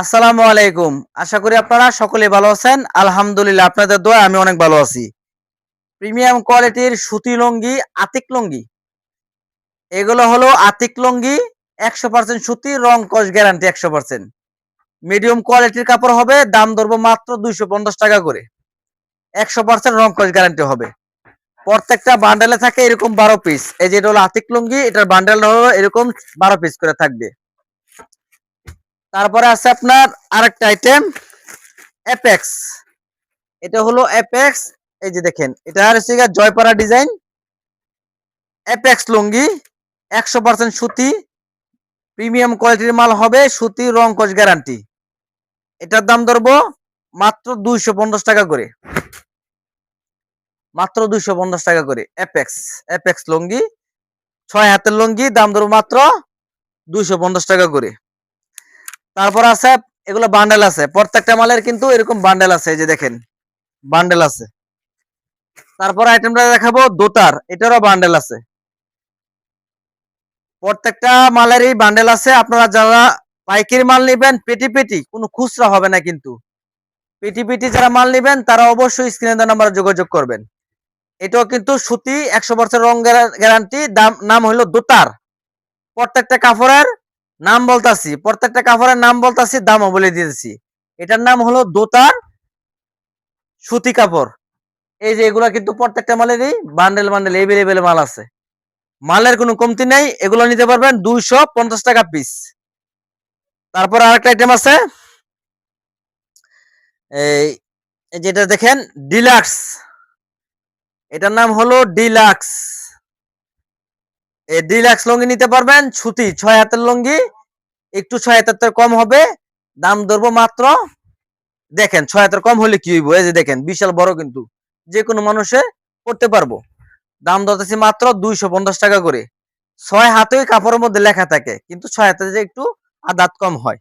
আসসালামু আলাইকুম। আশা করি আপনারা সকলে ভালো আছেন। আলহামদুলিল্লাহ, আপনাদের দোয়া আমি অনেক ভালো আছি। প্রিমিয়াম কোয়ালিটির সুতি লুঙ্গি, আতিক লুঙ্গি। এগুলো হলো আতিক লুঙ্গি, একশো পার্সেন্ট সুতি, রং কস গ্যারান্টি একশো পার্সেন্ট মিডিয়াম কোয়ালিটির কাপড় হবে, দাম ধরবো মাত্র দুইশো পঞ্চাশ টাকা করে। একশো পার্সেন্ট রং কস গ্যারান্টি হবে। প্রত্যেকটা বান্ডেলে থাকে এরকম বারো পিস এই যে এটা হলো আতিক লুঙ্গি, এটার বান্ডেল হলো এরকম বারো পিস করে থাকবে। তারপরে আছে আপনার আরেকটা আইটেম অ্যাপেক্স এটা হলো অ্যাপেক্স এই যে দেখেন, এটা হচ্ছে জয়পাড়া ডিজাইন অ্যাপেক্স লুঙ্গি, একশো পার্সেন্ট সুতি প্রিমিয়াম কোয়ালিটির মাল হবে, সুতি, রং কস গ্যারান্টি এটার দাম ধরবো মাত্র দুইশো পঞ্চাশ টাকা করে। মাত্র দুইশো পঞ্চাশ টাকা করে অ্যাপেক্স অ্যাপেক্স লুঙ্গি। ছয় হাতের লুঙ্গি, দাম ধরবো মাত্র দুইশো পঞ্চাশ টাকা করে। তারপর আছে, এগুলো বান্ডেল আছে। প্রত্যেকটা মালের কিন্তু এরকম বান্ডেল আছে, এই যে দেখেন। বান্ডেল আছে। তারপর আইটেমটা দেখাবো, দোতার, এটারও বান্ডেল আছে। প্রত্যেকটা মালেরই বান্ডেল আছে। আপনারা যারা পাইকারি মাল নেবেন, পেটি পেটি, কোনো খুচরা হবে না কিন্তু। পেটি পেটি যারা মাল নেবেন, তারা অবশ্যই স্ক্রিনে দেওয়া নাম্বারে যোগাযোগ করবেন। এটাও কিন্তু সুতি, একশো বছর রং গ্যারান্টি, দাম, নাম হলো দোতার। প্রত্যেকটা কাপড়ের নাম বলতাছি, প্রত্যেকটা কাপড়ের নাম বলতাছি, দামও বলে দিয়েছি। এটার নাম হলো দোতার সুতি কাপড়। এই যে এগুলা কিন্তু প্রত্যেকটা মালেরই বান্ডেল বান্ডেল এভেলেবেল মাল আছে। মালের কোনো কমতি নেই, এগুলো নিতে পারবেন দুইশো পঞ্চাশ টাকা পিস তারপর আরেকটা আইটেম আছে। এই যেটা দেখেন ডিলাক্স এটার নাম হলো ডিলাক্স ডিলাক্স লুঙ্গি নিতে পারবেন, সুতি ছয় হাতের লুঙ্গি, একটু ছয় হাতের কম হবে, দাম ধরবো মাত্র, দেখেন ছয় হাতের কম হলে কি হইব? এই যে দেখেন, বিশাল বড় কিন্তু যে কোনো মানুষে করতে পারব। দাম ধরতেছি মাত্র দুইশো পঞ্চাশ টাকা করে। ছয় হাতে কাপড়ের মধ্যে লেখা থাকে, কিন্তু ছয় হাতে যে একটু আদাত কম হয়।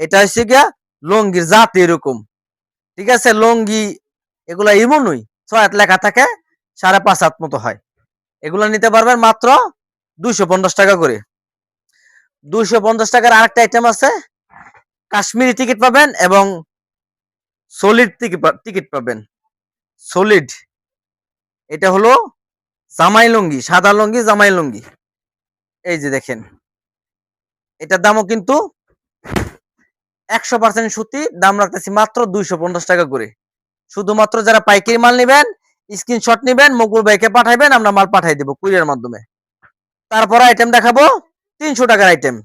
এটা হচ্ছে গিয়া লুঙ্গির জাত এরকম। ঠিক আছে, লুঙ্গি এগুলা এমনই, ছয় হাত লেখা থাকে, সাড়ে পাঁচ হাত মতো হয়। এগুলা নিতে পারবেন মাত্র দুইশো পঞ্চাশ টাকা করে। দুইশো পঞ্চাশ টাকার আরেকটা আইটেম আছে, কাশ্মীরি টিকিট পাবেন এবং সলিড টিকিট টিকিট পাবেন। সলিড এটা হলো জামাই লুঙ্গি, সাদা লুঙ্গি, জামাই লুঙ্গি। এই যে দেখেন, এটার দামও কিন্তু একশো পার্সেন্ট সুতি, দাম রাখতেছি মাত্র দুইশো পঞ্চাশ টাকা করে। শুধুমাত্র যারা পাইকারি মাল নেবেন স্ক্রিনশট নেবেন, মকুল ভাইকে পাঠাইবেন আমরা মাল পাঠাই দেবো কুরিয়ার মাধ্যমে। তারপর আইটেম দেখাবো, তিনশো টাকার আইটেম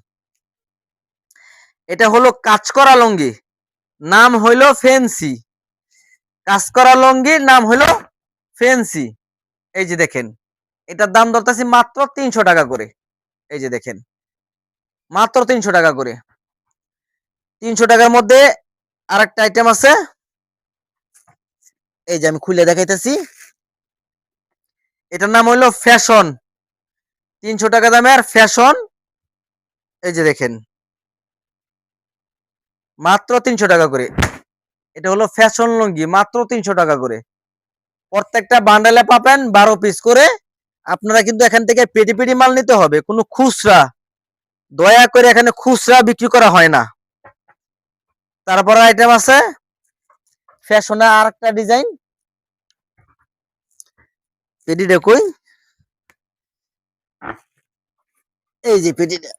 এটা হলো কাজ করা লঙ্গি, নাম হইল ফেন্সি। কাজ করা লুঙ্গির নাম হইল ফেন্সি। এই যে দেখেন, এটার দাম ধরতেছি মাত্র তিনশো টাকা করে। এই যে দেখেন, মাত্র তিনশো টাকা করে। তিনশো টাকার মধ্যে আর একটা আইটেম আছে। এই যে আমি খুলে দেখাইতেছি। এটার নাম হইল ফ্যাশন। তিনশো টাকা দামের ফ্যাশন এই যে দেখেন। মাত্র তিনশো টাকা করে। এটা হলো ফ্যাশন লুঙ্গি, মাত্র তিনশো টাকা করে। প্রত্যেকটা বান্ডেলে পাবেন বারো পিস করে। আপনারা কিন্তু এখান থেকে পেটি পেটি মাল নিতে হবে, কোনো খুচরা। দয়া করে এখানে খুচরা বিক্রি করা হয় না। তারপর আইটেম আছে ফ্যাশনে আর একটা ডিজাইন পেটিটা কই এই যে পেটিটা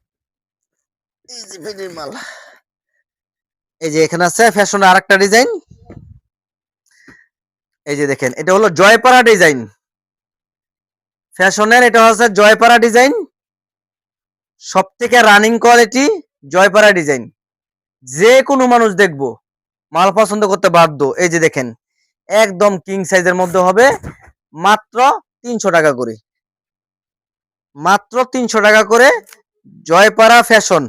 এই যে পেটির মাল। এই যে এখানে আছে ফ্যাশনে আর একটা ডিজাইন এই যে দেখেন, এটা হলো জয়পাড়া ডিজাইন ফ্যাশনের এটা হচ্ছে জয়পাড়া ডিজাইন সব থেকে রানিং কোয়ালিটি জয়পাড়া ডিজাইন যে কোনো মানুষ দেখব, মাল পছন্দ করতে বাধ্য। এই যে দেখেন, একদম কিং সাইজের মধ্যে হবে, মাত্র তিনশো টাকা করে। মাত্র তিনশো টাকা করে জয়পাড়া ফ্যাশন।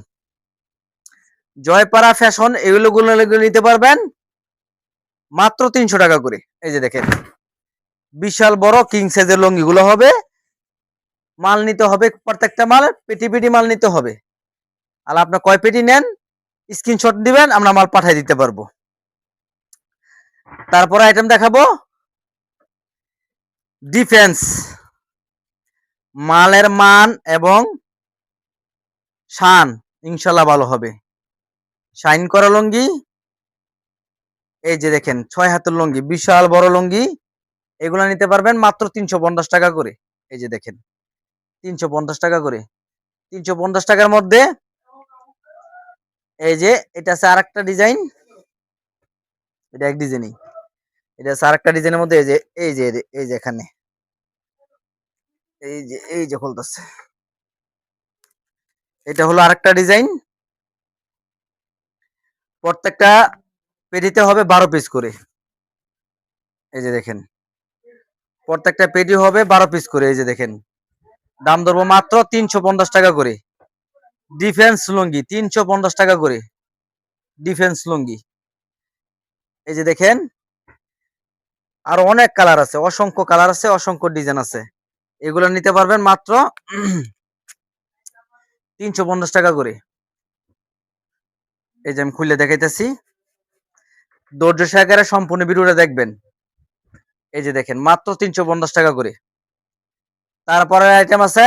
জয়পাড়া ফ্যাশন এগুলো গুলো নিতে পারবেন মাত্র তিনশো টাকা করে। এই যে দেখেন, বিশাল বড় কিং সাইজের লঙ্গিগুলো হবে। মাল নিতে হবে, প্রত্যেকটা মাল, পেটি পেটি মাল নিতে হবে। আর আপনার কয় পেটি নেন স্ক্রিনশট দিবেন, আমরা মাল পাঠিয়ে দিতে পারব। তারপরে আইটেম দেখাবো। ডিফেন্স মালের মান এবং শান, ইনশাল্লাহ ভালো হবে। শাইন করা লুঙ্গি, এই যে দেখেন, ছয় হাতের লুঙ্গি, বিশাল বড় লুঙ্গি, এগুলা নিতে পারবেন মাত্র তিনশো পঞ্চাশ টাকা করে। এই যে দেখেন, তিনশো পঞ্চাশ টাকা করে। তিনশো পঞ্চাশ টাকার মধ্যে এই যে, এটা আছে আর একটা ডিজাইন। এটা এক ডিজাইনই। এটা আছে আর একটা ডিজাইনের মধ্যে এই যে এই যে এই যে এখানে। এই যে এই যে খুলতেছে। এটা হলো আরেকটা ডিজাইন। প্রত্যেকটা পেটিতে হবে বারো পিস করে। এই যে দেখেন। প্রত্যেকটা পেটি হবে বারো পিস করে, এই যে দেখেন। দাম ধরবো মাত্র তিনশো পঞ্চাশ টাকা করে। ডিফেন্স লুঙ্গি, তিনশো পঞ্চাশ টাকা করে। ডিফেন্স লুঙ্গি। এই যে দেখেন। আর অনেক কালার আছে, অসংখ্য কালার আছে, অসংখ্য ডিজাইন আছে। এগুলো নিতে পারবেন মাত্র তিনশো পঞ্চাশ টাকা করে। এই যে আমি খুলে দেখাইতেছি। ধৈর্য সহকারে সম্পূর্ণ ভিডিওটা দেখবেন। এই যে দেখেন, মাত্র তিনশো পঞ্চাশ টাকা করে। তারপরে আইটেম আছে,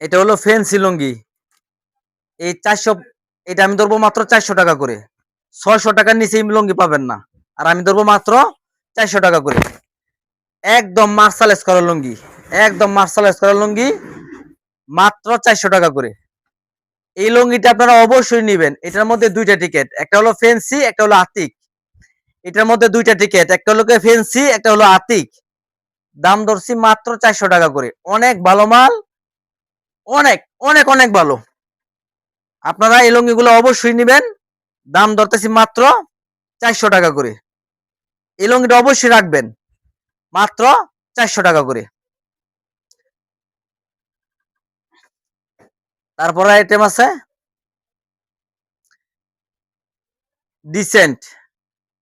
এটা হলো ফেন্সি লুঙ্গি। এই চারশো, এটা আমি ধরবো মাত্র চারশো টাকা করে। ছয়শো টাকার নিচে লুঙ্গি পাবেন না। আর আমি ধরবো মাত্র চারশো টাকা করে। একদম মার্শালেস করা লুঙ্গি। একদম মার্শালেস করা লুঙ্গি, মাত্র চারশো টাকা করে। এই লুঙ্গিটা আপনারা অবশ্যই নেবেন। এটার মধ্যে দুইটা টিকেট একটা হলো ফেন্সি একটা হলো আতিক। এটার মধ্যে দুইটা টিকেট একটা হলো ফেন্সি একটা হলো আতিক। দাম ধরছি মাত্র চারশো টাকা করে। অনেক ভালো মাল, অনেক অনেক অনেক ভালো। আপনারা এই লুঙ্গিগুলো অবশ্যই নেবেন। দাম ধরতেছি মাত্র চারশো টাকা করে। এই লুঙ্গিটা অবশ্যই রাখবেন। মাত্র চারশো টাকা করে। তারপরে আইটেম আছে। ডিসেন্ট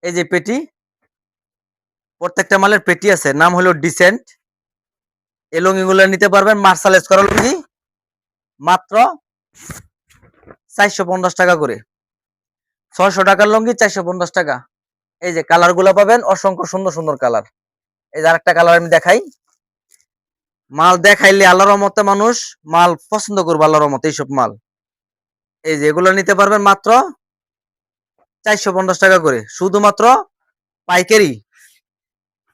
এই যে পেটি। প্রত্যেকটা মালের পেটি আছে, নাম হলো ডিসেন্ট এই লুঙ্গিগুলো নিতে পারবেন মার্শালাইজ করা লুঙ্গি। মাত্র চারশো পঞ্চাশ টাকা করে। ছয়শো টাকার লুঙ্গি, চারশো পঞ্চাশ টাকা। এই যে কালারগুলো পাবেন, অসংখ্য সুন্দর সুন্দর কালার এই যে আরেকটা কালার আমি দেখাই। মাল দেখাইলে আল্লাহর মতে মানুষ মাল পছন্দ করব আল্লাহর মতে এইসব মাল। এই যে এগুলো নিতে পারবেন মাত্র চারশো পঞ্চাশ টাকা করে। শুধুমাত্র পাইকারি।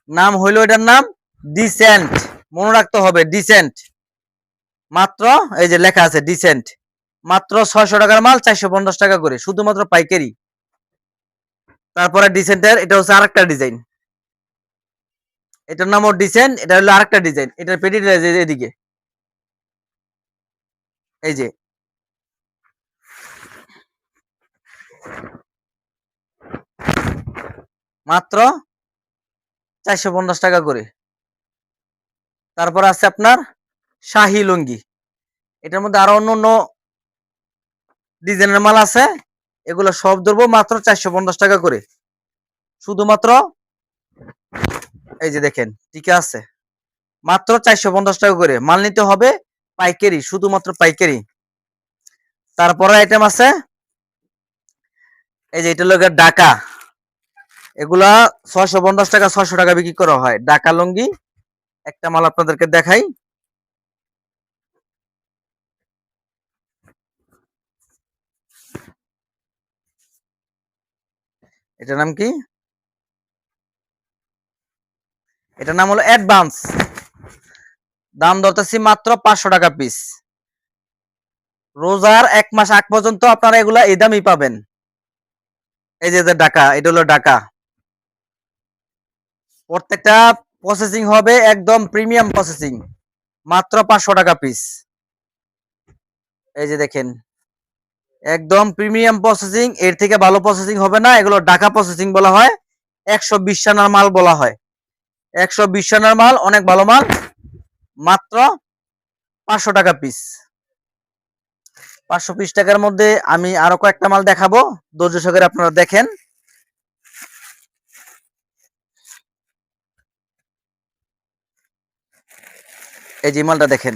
নাম হইল এটার নাম ডিসেন্ট মনে রাখতে হবে ডিসেন্ট মাত্র এই যে লেখা আছে ডিসেন্ট মাত্র ছয়শো টাকার মাল চারশো পঞ্চাশ টাকা করে, শুধুমাত্র পাইকারি। তারপরে ডিসেন্টের এটা হচ্ছে আরেকটা ডিজাইন এটার নাম ডিজাইন এটা হলো আরেকটা ডিজাইন এটার পেটি এদিকে। এই যে। মাত্র চারশো পঞ্চাশ টাকা করে। তারপর আছে আপনার শাহি লুঙ্গি। এটার মধ্যে আরও অন্য অন্য ডিজাইনের মাল আছে। এগুলো সব ধরবো মাত্র চারশো পঞ্চাশ টাকা করে। শুধুমাত্র এই যে দেখেন ঠিক আছে। মাত্র চারশো পঞ্চাশ টাকা করে। মাল নিতে হবে পাইকারি, শুধুমাত্র পাইকারি। তারপরে আইটেম আছে, এই যে এটা লোকের ডাকা এগুলা ছয়শো পঞ্চাশ টাকা, ছয়শো টাকা বিক্রি করা হয়। ডাকা লুঙ্গি, একটা মাল আপনাদেরকে দেখাই। এটার নাম কি? এটার নাম হলো অ্যাডভান্স। দাম ধরতেছি মাত্র পাঁচশো টাকা পিস রোজার এক মাস আগ পর্যন্ত আপনারা এগুলা এই দামই পাবেন। এই যে ডাকা এটা হলো ডাকা প্রত্যেকটা প্রসেসিং হবে একদম প্রিমিয়াম প্রসেসিং মাত্র পাঁচশো টাকা পিস এই যে দেখেন, একদম প্রিমিয়াম প্রসেসিং এর থেকে ভালো প্রসেসিং হবে না, এগুলো ডাকা প্রসেসিং বলা হয়। একশো বিশ মাল বলা হয়। একশো বিশ রানার মাল, অনেক ভালো মাল। মাত্র পাঁচশো টাকা পিস পাঁচশো পিস টাকার মধ্যে আমি আরও কয়েকটা মাল দেখাবো। ধৈর্য সহকারে আপনারা দেখেন। এই যে মালটা দেখেন।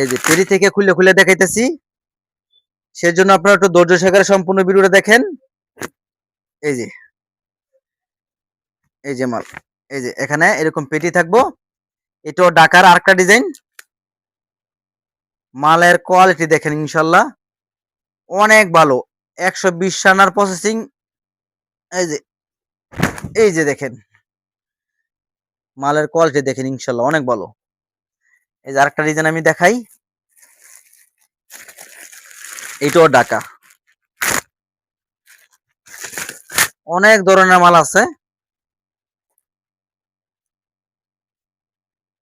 এই যে পেরি থেকে খুলে খুলে দেখাইতেছি। সেজন্য আপনারা একটু ধৈর্য সহকারে সম্পূর্ণ ভিডিওটা দেখেন। এই যে। এই যে মাল, এই যে এখানে এরকম পেটি থাকব। এটাও ঢাকার আরেকটা ডিজাইন। মালের কোয়ালিটি দেখেন ইনশাল্লাহ। অনেক ভালো। একশো বিশ সানার প্রসেসিং এই যে এই যে দেখেন। মালের কোয়ালিটি দেখেন ইনশাল্লাহ, অনেক ভালো। এই যে আরেকটা ডিজাইন আমি দেখাই। এটাও ঢাকা। অনেক ধরনের মাল আছে।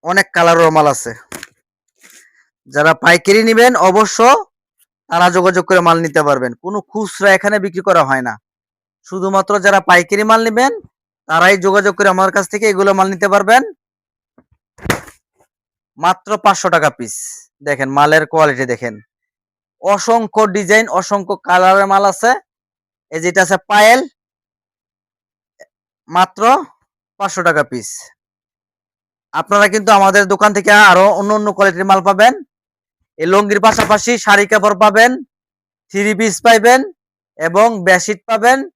অনেক কালারের মাল আছে। যারা পাইকারি নেবেন, অবশ্য তারা যোগাযোগ করে মাল নিতে পারবেন। কোনো খুচরা এখানে বিক্রি করা হয় না। শুধুমাত্র যারা পাইকারি মাল নেবেন, তারাই যোগাযোগ করে আমার কাছ থেকে এগুলো মাল নিতে পারবেন। মাত্র পাঁচশো টাকা পিস দেখেন, মালের কোয়ালিটি দেখেন। অসংখ্য ডিজাইন অসংখ্য কালারের মাল আছে। এই যেটা আছে পায়েল মাত্র পাঁচশো টাকা পিস আপনারা কিন্তু আমাদের দোকান থেকে আরও অন্য অন্য কোয়ালিটির মাল পাবেন। এই লঙ্গির পাশাপাশি শাড়ি কাপড় পাবেন থ্রি পিস পাইবেন এবং বেডশিট পাবেন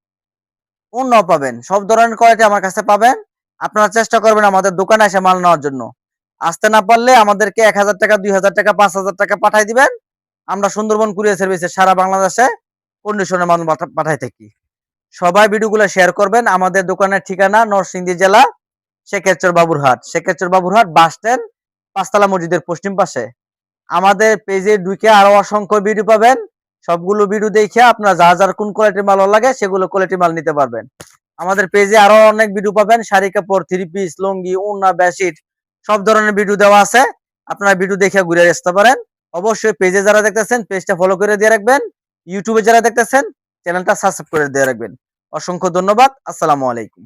অন্য পাবেন। সব ধরনের কোয়ালিটি আমার কাছে পাবেন। আপনারা চেষ্টা করবেন আমাদের দোকানে এসে মাল নেওয়ার জন্য। আসতে না পারলে আমাদেরকে এক হাজার টাকা, দুই হাজার টাকা, পাঁচ হাজার টাকা পাঠাই দিবেন। আমরা সুন্দরবন কুরিয়ার সার্ভিসে সারা বাংলাদেশে কন্ডিশনে মাল পাঠা- পাঠাই থাকি। সবাই ভিডিওগুলো শেয়ার করবেন। আমাদের দোকানের ঠিকানা নরসিংদী জেলা, শেখেরচর বাবুরহাট। শেখেরচর বাবুরহাট বাস স্ট্যান্ড, পাঁচতলা মসজিদের পশ্চিম পাশে। আমাদের পেজে ঢুকে আরও অসংখ্য ভিডিও পাবেন। সবগুলো ভিডিও দেখে আপনার যা যার কোন কোয়ালিটির মাল লাগে, সেগুলো কোয়ালিটি মাল নিতে পারবেন। আমাদের পেজে আরও অনেক ভিডিও পাবেন। শাড়ি কাপড় থ্রি পিস লুঙ্গি ওড়না বেডশিট, সব ধরনের ভিডিও দেওয়া আছে। আপনারা ভিডিও দেখে ঘুরে আসতে পারেন। অবশ্যই পেজে যারা দেখতেছেন, পেজটা ফলো করে দিয়ে রাখবেন। ইউটিউবে যারা দেখতেছেন চ্যানেলটা সাবস্ক্রাইব করে দিয়ে রাখবেন। অসংখ্য ধন্যবাদ। আসসালামু আলাইকুম।